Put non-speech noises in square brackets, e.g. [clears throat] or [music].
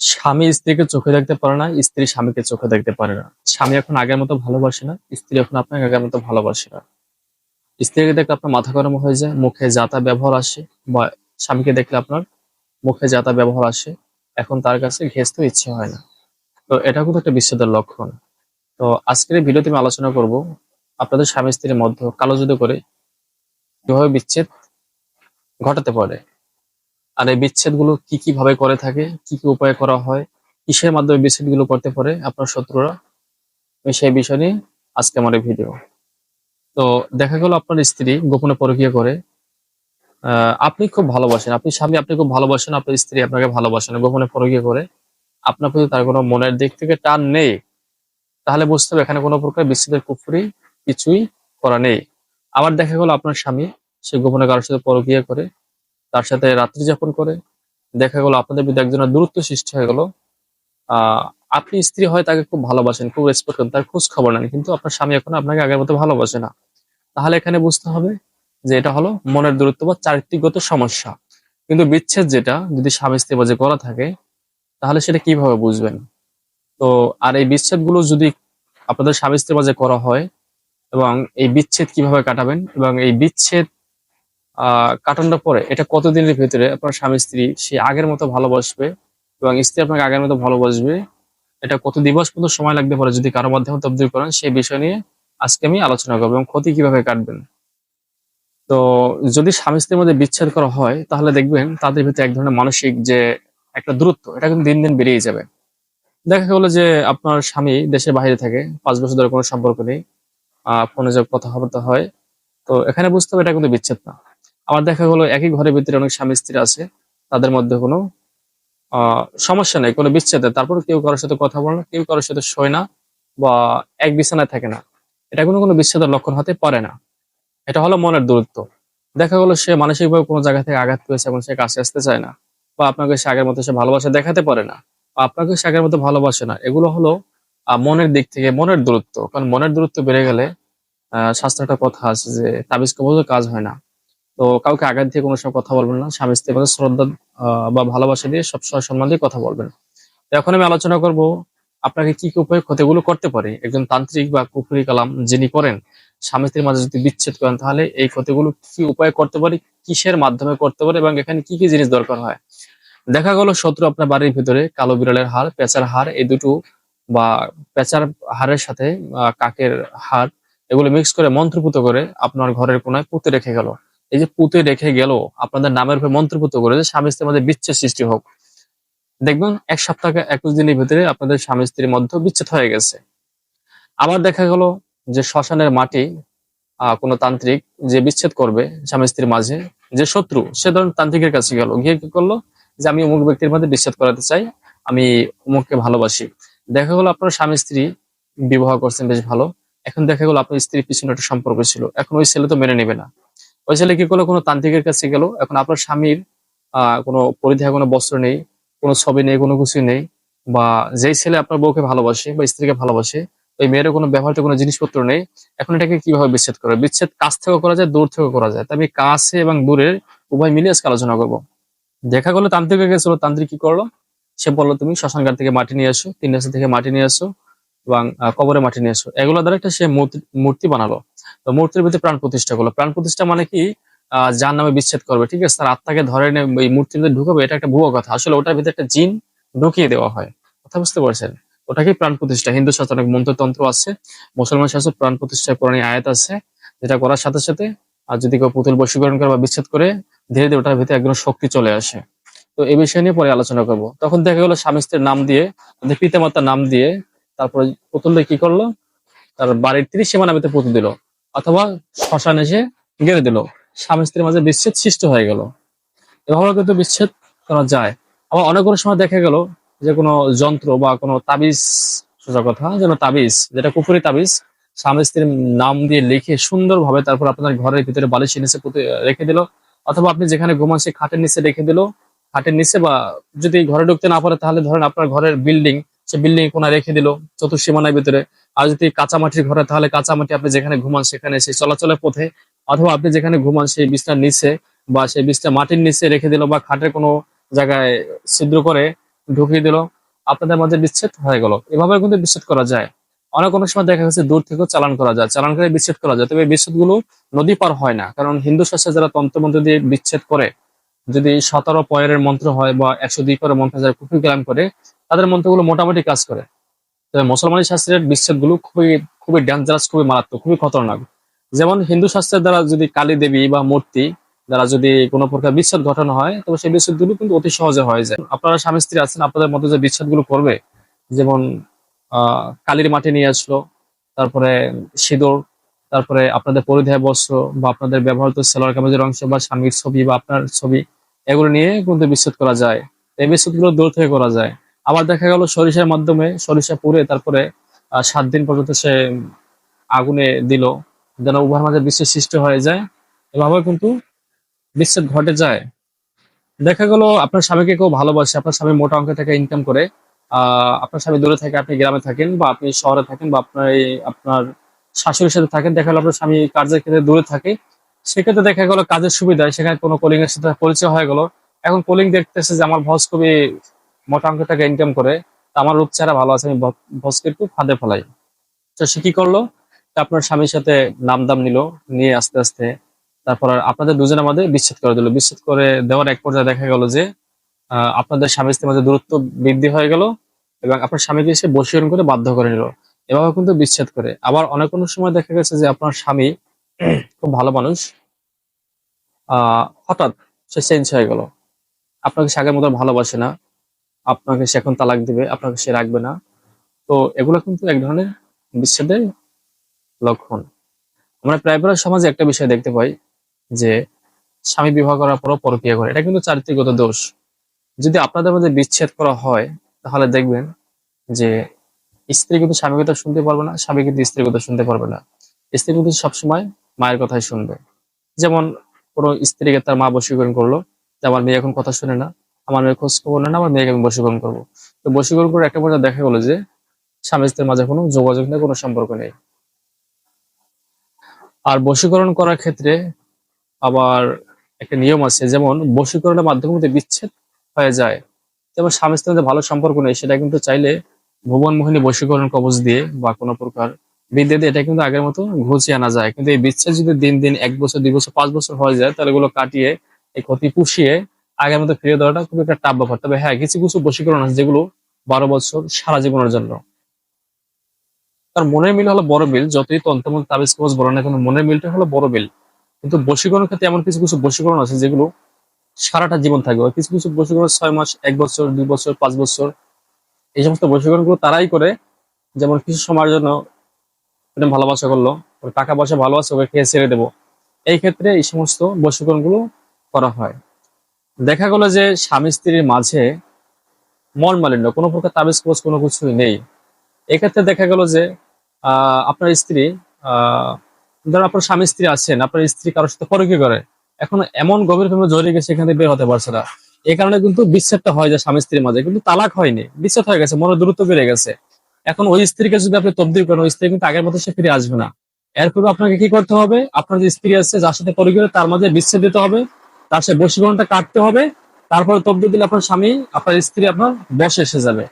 স্বামী স্ত্রীকে চোখে দেখতে পারে না, স্ত্রী স্বামীকে চোখে দেখতে পারে না। স্বামী এখন আগের মতো ভালোবাসে না, স্ত্রী এখন আপনাকে আগের মতো ভালোবাসে না। স্ত্রীকে দেখলে আপনার মাথা গরম হয়ে যায়, মুখে যাতা ব্যবহার আসে, বা স্বামীকে দেখলে আপনার মুখে যাতা ব্যবহার আসে, এখন তার কাছে ঘেঁচতে ইচ্ছে হয় না। তো এটা কিন্তু একটা বিচ্ছেদের লক্ষণ। তো আজকের এই ভিডিওতে আমি আলোচনা করব আপনাদের স্বামী স্ত্রীর মধ্যে কালো যুদ্ধ করে কীভাবে বিচ্ছেদ ঘটাতে পারে। আর এই বিচ্ছেদগুলো কি কি ভাবে করে থাকে, কি কি উপায়ে করা হয়, কিসের মাধ্যমে বিচ্ছেদগুলো করতে পারে, আপনার শত্রুরা? সেই বিষয় নিয়ে আজকে আমার এই ভিডিও তো দেখা গেল আপনার স্ত্রী গোপনে পরকীয়া করে। আপনি খুব ভালোবাসেন। আপনি স্বামী, আপনি খুব ভালোবাসেন, আপনার স্ত্রী আপনাকে ভালোবাসেন, গোপনে পরকীয়া করে। আপনার প্রতি তার কোনো মনের দিক থেকে টান নেই। তাহলে বুঝতে হবে এখানে কোনো প্রকার বিচ্ছেদের কুফুরি কিছুই করা নেই। আবার দেখা গেল আপনার স্বামী, সে গোপনে কারোর সাথে পরকীয়া করে। তার সাথে রাত্রি যাপন করে। দেখা গেল আপনাদের মধ্যে একজনের দূরত্ব সৃষ্টি হয়ে গেল। আপনি স্ত্রী হয় তাকে খুব ভালোবাসেন, খুব রেসপেক্ট করেন, তার খোঁজ খবর নেন, কিন্তু আপনার স্বামী এখন আপনাকে আগের মতো ভালোবাসে না। তাহলে এখানে বুঝতে হবে যে এটা হলো মনের দূরত্ব বা চারিত্রিকগত সমস্যা। কিন্তু বিচ্ছেদ যেটা, যদি স্বামী স্ত্রী মাঝে করা থাকে, তাহলে সেটা কীভাবে বুঝবেন? তো, আর এই বিচ্ছেদগুলো যদি আপনাদের স্বামী স্ত্রীর মাঝে করা হয়, এবং এই বিচ্ছেদ কীভাবে কাটাবেন, এবং এই বিচ্ছেদ আহ, কাটানোর পরে এটা কতদিনের ভিতরে আপনার স্বামী স্ত্রী, সে আগের মতো ভালোবাসবে এবং স্ত্রী আপনাকে আগের মতো ভালোবাসবে এটা কত দিবস পর্যন্ত সময় লাগতে পারে যদি কারও মাধ্যমে তবদিল করেন সেই বিষয় নিয়ে আজকে আমি আলোচনা করব এবং ক্ষতি কীভাবে কাটবেন। তো যদি স্বামী স্ত্রীর মধ্যে বিচ্ছেদ করা হয়, তাহলে দেখবেন তাদের ভিতরে এক ধরনের মানসিক যে একটা দূরত্ব, এটা কিন্তু দিন দিন বেড়েই যাবে। দেখা গেলো যে আপনার স্বামী দেশের বাইরে থাকে, পাঁচ বছর ধরে কোনো সম্পর্ক নেই ফোনে যে কথাবার্তা হয়, তো এখানে বুঝতে হবে এটা কিন্তু বিচ্ছেদ না। আবার দেখা গেলো একই ঘরের ভিতরে অনেক স্বামী স্ত্রী আছে, তাদের মধ্যে কোনো সমস্যা নেই, কোনো বিচ্ছেদে। তারপর কেউ কারোর সাথে কথা বলে না, কেউ কারোর সাথে শোয় না বা এক বিছানায় থাকে না। এটা কোনো কোনো বিচ্ছেদের লক্ষণ হতে পারে না। এটা হলো মনের দূরত্ব। দেখা গেলো সে মানসিকভাবে কোনো জায়গা থেকে আঘাত পেয়েছে এবং সে কাছে আসতে চায় না, বা আপনাকে সে আগের মতো সে ভালোবাসা দেখাতে পারে না, বা আপনাকে সে আগের মতো ভালোবাসে না। এগুলো হলো মনের দিক থেকে মনের দূরত্ব। কারণ মনের দূরত্ব বেড়ে গেলে আহ শাস্ত্রে একটা কথা আছে যে তাবিজ কবজের কাজ হয় না। তো কাউকে আঘাত দিয়ে কোনো সময় কথা বলবেন না, স্বামী স্ত্রীর শ্রদ্ধা বা ভালোবাসা দিয়ে সবসময় সম্মান দিয়ে কথা বলবেন। এখন আমি আলোচনা করব আপনাকে কি কি উপায়ে ক্ষতিগুলো করতে পারে। একজন তান্ত্রিক বা কুফরি কালাম যিনি করেন, স্বামী স্ত্রীর মাঝে যদি বিচ্ছেদ করেন, তাহলে এই ক্ষতিগুলো কি উপায়ে করতে পারে, কিসের মাধ্যমে করতে পারে এবং এখানে কি কি জিনিস দরকার হয়? দেখা গেল শত্রু আপনার বাড়ির ভিতরে, কালো বিড়ালের হার পেঁচার হার এই দুটো বা পেঁচার হারের সাথে কাকের হার এগুলো মিক্স করে মন্ত্রপুত করে আপনার ঘরের কোনায় পুঁতে রেখে গেল। এই যে পুঁতে রেখে গেল, আপনাদের নামের উপরে মন্ত্রপুত করে যে স্বামী স্ত্রীর মধ্যে বিচ্ছেদ সৃষ্টি হোক। দেখবেন, এক সপ্তাহ একুশ দিনের ভিতরে আপনাদের স্বামী স্ত্রীর মধ্যে বিচ্ছেদ হয়ে গেছে। আবার দেখা গেল যে শ্মশানের মাটি কোনো তান্ত্রিক যে বিচ্ছেদ করবে স্বামী স্ত্রীর মাঝে, যে শত্রু, সে ধরুন তান্ত্রিকের কাছে গেল। গিয়ে কি করল? যে আমি অমুক ব্যক্তির মধ্যে বিচ্ছেদ করাতে চাই, আমি অমুককে ভালোবাসি। দেখা গেলো আপনার স্বামী স্ত্রী বিবাহ করছেন, বেশ ভালো। এখন দেখা গেলো আপনার স্ত্রীর পিছনে একটা সম্পর্ক ছিল। এখন ওই ছেলে তো মেনে নেবে না। ওই ছেলে কি করল? কোনো তান্ত্রিকের কাছে গেল। এখন আপনার স্বামীর কোনো পরিধেয় কোনো বস্ত্র নেই, কোনো ছবি নেই, কোনো কিছু নেই, বা যেই ছেলে আপনার বউকে ভালোবাসে বা স্ত্রীকে ভালোবাসে, ওই মেয়ের কোনো ব্যবহারিত কোনো জিনিসপত্র নেই। এখন এটাকে কীভাবে বিচ্ছেদ করে? বিচ্ছেদ কাছ থেকে করা যায়, দূর থেকে করা যায়। তাই আমি কাছে এবং দূরের উভয় মিলিয়ে আজকে আলোচনা করব। দেখা গেলো তান্ত্রিকের গেছিল তান্ত্রিক কি করল? সে বলল, তুমি শ্মশান ঘাট থেকে মাটি নিয়ে আসো তিন থেকে মাটি নিয়ে আসো এবং কবরে মাটি নিয়ে এসো। এগুলো দ্বারা একটা সে মূর্তি- বানালো। তো মূর্তির ভিতরে প্রাণ প্রতিষ্ঠা করল। প্রাণ প্রতিষ্ঠা মানে কি? আহ, যার নামে বিচ্ছেদ করবে ঠিক আছে? তার আত্মাকে ধরে এই মূর্তির ভিতরে ঢুকাবে এটা একটা ভুয়ো কথা। আসলে ওটার ভিতরে একটা জিন ঢুকিয়ে দেওয়া হয়। কথা বুঝতে পারছেন? ওটাকে প্রাণ প্রতিষ্ঠা। হিন্দু শাস্ত্রে অনেক মন্ত্রতন্ত্র আছে। মুসলমান শাস্ত্রে প্রাণ প্রতিষ্ঠা কোরআনী আয়াত আছে। যেটা করার সাথে সাথে আর যদি কেউ পুতুল বশীকরণ করে বা বিচ্ছেদ করে ধীরে ধীরে ওটার ভিতরে একদম শক্তি চলে আসে। তো এই বিষয় নিয়ে পরে আলোচনা করব। তখন দেখা গেলো স্বামী স্ত্রীর নাম দিয়ে তাদের পিতামাতার নাম দিয়ে তারপরে পুতুলটা কি করল? তার বাড়ির ত্রিশ সীমানামিতে পুতুল দিল। অথবা শ্মশান এসে গেড়ে দিল। স্বামী স্ত্রীর মাঝে বিচ্ছেদ সৃষ্টি হয়ে গেল। এভাবে কিন্তু বিচ্ছেদ করা যায়। আবার অনেক কোনো সময় দেখা গেল যে কোনো যন্ত্র বা কোনো তাবিজ, সোজা কথা, যেন তাবিজ, যেটা কুকুরি তাবিজ, স্বামী স্ত্রীর নাম দিয়ে লিখে সুন্দরভাবে তারপর আপনার ঘরের ভিতরে বালিশের নিচে পুঁতে রেখে দিল। অথবা আপনি যেখানে ঘুমান সেই খাটের নিচে রেখে দিল। খাটের নিচে বা যদি ঘরে ঢুকতে না পারে, তাহলে ধরেন আপনার ঘরের বিল্ডিং সে বিল্ডিং কোনা রেখে দিল চতুর্সীমানার ভিতরে। আর যদি কাঁচামাটির ঘরে তাহলে কাঁচামাটি আপনি যেখানে ঘুমান সেখানে সেই চলাচলের পথে, অথবা আপনি যেখানে ঘুমান সেই বিছনার নিচে বা সেই বিছনা মাটির নিচে রেখে দিল বা খাটের কোনো জায়গায় ছিদ্র করে ঢুকিয়ে দিল, আপনাদের মধ্যে বিচ্ছেদ হয়ে গেল। এভাবে কিন্তু বিচ্ছেদ করা যায়। অনেক অনেক সময় দেখা গেছে দূর থেকেও চালান করা যায়। চালান করে বিচ্ছেদ করা যায়। তবে বিচ্ছেদগুলো নদী পার হয় না। কারণ হিন্দু শাস্ত্রে যারা তন্ত্রমন্ত্র দিয়ে বিচ্ছেদ করে, যদি সতেরো পয়ের মন্ত্র হয় বা একশো দুই পয়ের মন্ত্র যারা কুফি কালাম করে তাদের মন্ত্রগুলো মোটামুটি কাজ করে। তবে মুসলমানি শাস্ত্রের বিচ্ছেদগুলো খুবই খুবই ডেঞ্জারাস খুবই মারাত্মক, খুবই খতরনাক। যেমন হিন্দু শাস্ত্রের দ্বারা যদি কালী দেবী বা মূর্তি দ্বারা যদি কোনো প্রকার বিচ্ছেদ ঘটানো হয়, তবে সেই বিচ্ছেদগুলো কিন্তু অতি সহজে হয়ে যায়। আপনারা স্বামী স্ত্রী আছেন, আপনাদের মধ্যে যে বিচ্ছেদগুলো করবে যেমন কালির মাটি নিয়ে আসলো, তারপরে সিঁদুর, তারপরে আপনাদের পরিধেয় বস্ত্র বা আপনাদের ব্যবহৃত সেলোয়ার কামিজের অংশ বা স্বামীর ছবি বা আপনার ছবি, এগুলো নিয়ে কিন্তু বিচ্ছেদ করা যায়। এই বিচ্ছেদগুলো দূর থেকে করা যায়। আবার দেখা গেল সরিষার মাধ্যমে সরিষা পুড়ে তারপরে সাত দিন পর্যন্ত সে আগুনে দিল। যেন উভয়ের মাঝে বিচ্ছেদ সৃষ্টি হয়ে যায়। এভাবে কিন্তু বিচ্ছেদ ঘটে যায়। দেখা গেল আপনার স্বামীকে কেউ ভালোবাসে, আপনার স্বামী মোটা অঙ্কের টাকা ইনকাম করে আপনার স্বামী দূরে থাকে আপনি গ্রামে থাকেন বা আপনি শহরে থাকেন বা আপনার আপনার শাশুড়ির সাথে থাকেন, দেখা গেল আপনার স্বামী কাজের ক্ষেত্রে দূরে থাকে। সেক্ষেত্রে দেখা গেল কাজের সুবিধায় সেখানে কোনো কলিং এর সাথে পরিচয় হয়ে গেল। এখন কলিং দেখতেছে যে আমার ভস খুবই মোটা অঙ্কের টাকা ইনকাম করে আমার রূপ চেহারা ভালো আছে, আমি ভসকে একটু ফাঁদে ফেলাই। তো সে কি করল? আপনার স্বামীর সাথে নাম দাম নিল, নিয়ে আস্তে আস্তে তারপর আপনাদের দুজনের মধ্যে বিচ্ছেদ করে দিল। বিচ্ছেদ করে দেওয়ার এক পর্যায়ে দেখা গেল যে আপনাদের স্বামী স্ত্রীর মধ্যে দূরত্ব বৃদ্ধি হয়ে গেল এবং আপনার স্বামীকে এসে বশীকরণ করে বাধ্য করে নিল। এভাবে কিন্তু বিচ্ছেদ করে। আবার অনেক অনেক সময় দেখা গেছে যে, আপনার স্বামী [clears throat] খুব ভালো মানুষ আহ হঠাৎ সে চেঞ্জ হয়ে গেল। আপনাকে আগের মতো ভালোবাসে না। আপনাকে সে এখন তালাক দিবে, আপনাকে সে রাখবে না। তো এগুলো কিন্তু এক ধরনের বিচ্ছেদের লক্ষণ। আমরা প্রায় প্রায় সমাজে একটা বিষয় দেখতে পাই যে স্বামী বিবাহ করার পরও পরকিয়া করে। এটা কিন্তু চারিত্রিকগত দোষ। যদি আপনাদের মধ্যে বিচ্ছেদ করা হয়, তাহলে দেখবেন যে স্ত্রী কিন্তু স্বামীর কথা শুনতে পারবে না, স্বামী কিন্তু স্ত্রীর কথা শুনতে পারবে না। স্ত্রী কিন্তু সবসময় মায়ের কথাই শুনবে। যেমন কোনো স্ত্রীকে তার মা বশীকরণ করল, যে আমার মেয়ে এখন কথা শুনে না আমার মেয়ে খোঁজ খবর না আমার মেয়েকে আমি বশীকরণ করব। তো বশীকরণ করে একটা পর্যায়ে দেখা গেলো যে স্বামী স্ত্রীর মাঝে কোনো যোগাযোগ নেই, কোনো সম্পর্ক নেই। আর বশীকরণ করার ক্ষেত্রে আবার একটা নিয়ম আছে, যেমন বশীকরণের মাধ্যমে কিন্তু বিচ্ছেদ হয়ে যায়, যেমন স্বামী স্ত্রীর ভালো সম্পর্ক নেই, সেটা কিন্তু চাইলে ভুবন মোহিনী বশীকরণ কবচ দিয়ে বা কোনো প্রকার বিদ্যা দিয়ে এটা কিন্তু আগের মতো ঘুচিয়ে আনা যায়। কিন্তু এই বিচ্ছেদ যদি দিন দিন এক বছর, দুই বছর, পাঁচ বছর হয়ে যায়, তাহলে এগুলো কাটিয়ে, এই ক্ষতি পুষিয়ে আগের মতো ফিরে দেওয়াটা খুব একটা টাফ ব্যাপার। তবে হ্যাঁ কিছু কিছু বশীকরণ আছে যেগুলো বারো বছর সারা জীবনের জন্য। তার মনের মিল হলো বড় বিল যতই তন্ত্রমন্ত্র তাবিজ কবজ বলে না কেন, মনের মিলটা হলো বড় বিল কিন্তু বশীকরণের ক্ষেত্রে এমন কিছু কিছু বশীকরণ আছে যেগুলো সারাটা জীবন থাকবে। কিছু কিছু বশীকরণ ছয় মাস, এক বছর, দুই বছর, পাঁচ বছর, এই সমস্ত বশীকরণগুলো তারাই করে যেমন কিছু সময়ের জন্য ভালোবাসা করল টাকা পয়সা ভালোবাসা ওকে খেয়ে ছেড়ে দেবো। এই ক্ষেত্রে এই সমস্ত বশীকরণগুলো করা হয়। দেখা গেলো যে স্বামী স্ত্রীর মাঝে মন মালিন্য, কোনো প্রকার তাবিজ কবজ কোনো কিছুই নেই। এক্ষেত্রে দেখা গেল যে আপনার স্ত্রী ধরুন আপনার স্বামী স্ত্রী আছেন, আপনার স্ত্রী কারোর সাথে পরকি করে, এখন এমন গভীর প্রেমে জড়িয়ে গেছে, এখান বের হতে পারছে না। এই কারণে কিন্তু বিচ্ছেদটা হয় যায় স্বামী স্ত্রীর মাঝে, কিন্তু তালাক হয়নি, বিচ্ছেদ হয়ে গেছে, মনের দূরত্ব বেড়ে গেছে। এখন ওই স্ত্রীকে যদি আপনি তবদিল করেন, ওই স্ত্রী কিন্তু আগের মতো সে ফিরে আসবে না। এরপরে আপনাকে কি করতে হবে? আপনার যে স্ত্রী আছে, যার সাথে করে, তার মাঝে বিচ্ছেদ দিতে হবে। তার সে বশীকরণটা কাটতে হবে। তারপরে তব্দি দিলে আপনার স্বামী, আপনার স্ত্রী, আপনার বসে এসে যাবে।